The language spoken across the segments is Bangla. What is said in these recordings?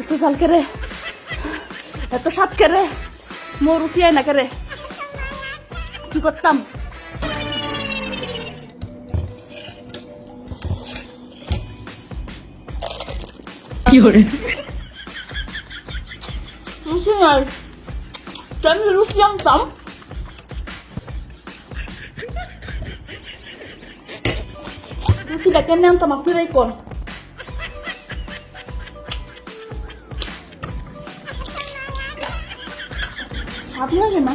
এত জাল কেরে এত সাপ কেরে মোর আয় না কেরে কি করতাম? রুচি নাই আমি রুচি আনতাম? রুচিটা কেমনে আনতাম? আপনারাই কোন? স্বাদ লাগে না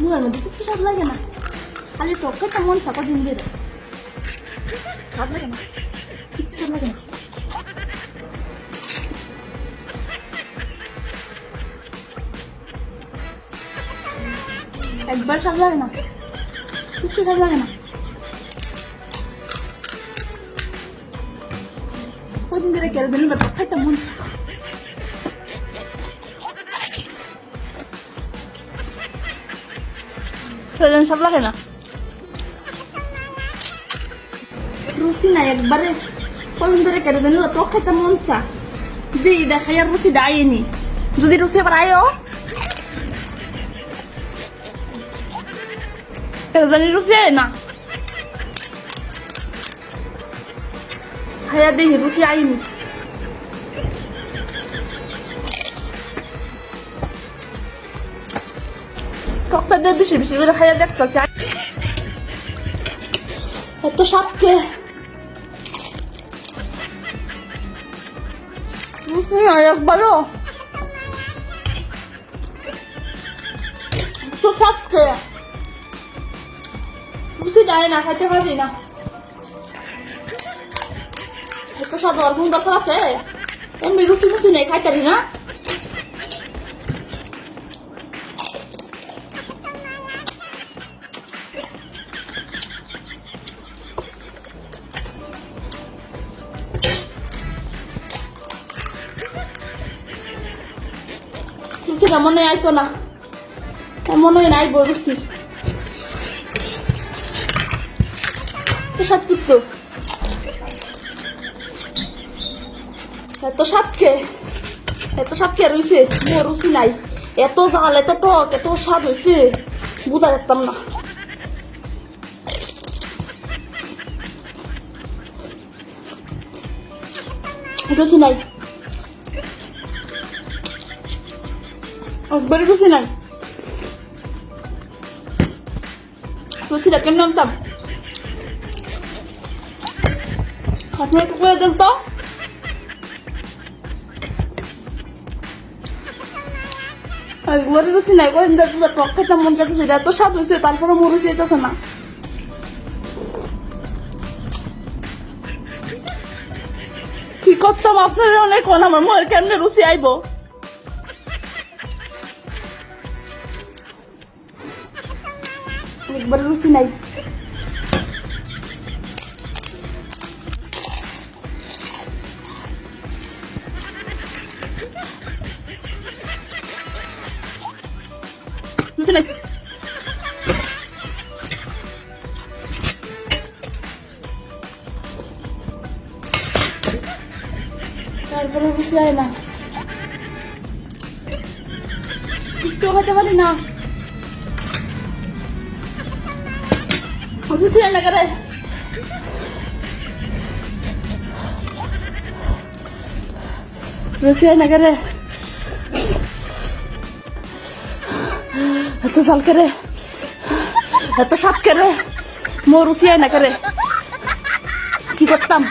মুখের মধ্যে কিচ্ছু স্বাদ লাগে না খালি টকটা মন চাপা দিন দিয়ে। স্বাদ লাগে না কিচ্ছু স্বাদ লাগে না একবার স্বাদ লাগে না কিচ্ছু স্বাদ লাগে না কদিন ধরে কেড়ে দিলেন বা টকটা মন চাপা সেদিন সব লাগে না। রুচি নাই একবারে। কদিন ধরে কেটে দিল টক খেতে মন চা। দি দেখাই আর রুচি ডাইনি যদি রুচি আবার আয়ো। জানি রুচি না। খাইয়া দেখি রুচি আইনি। টকটা দিয়ে বেশি বেশি করে খাইয়া দেখতেছি এত সাপকে একবারও তো সাপকে বুঝতে যায় না খাইতে পারি না এত স্বাদ আর কোন দরকার আছে এমনি রুচি মুচি নেই খাইতে পারি না মনে আইতো না? মনে হয় নাই বলছি। তো? এত সাতকে এত সাতকে রয়েছে রুচি নাই এত জাল, এত টক, এত স্বাদ হয়েছে বুঝা যেতাম না। রুচি নাই একবারে রুচি নাই রুচিটা কেমন তো একবারে রুচি নাই কদিন টক খেতে মন যাচ্ছে সেটা এত স্বাদ হয়েছে তারপরে মরুচি যেতেছে না কি করতাম আপনাদের অনেক আমার মনে কেমনে রুচি আইব একবার রুচি নাই রুচি নাই তারপরে রুচি আয় না একটু হতে পারি না রুচি আয় না করে। রুচি আয় না করে। এত জাল করে। এত সাপ করে। মোর রুচি না কি করতাম?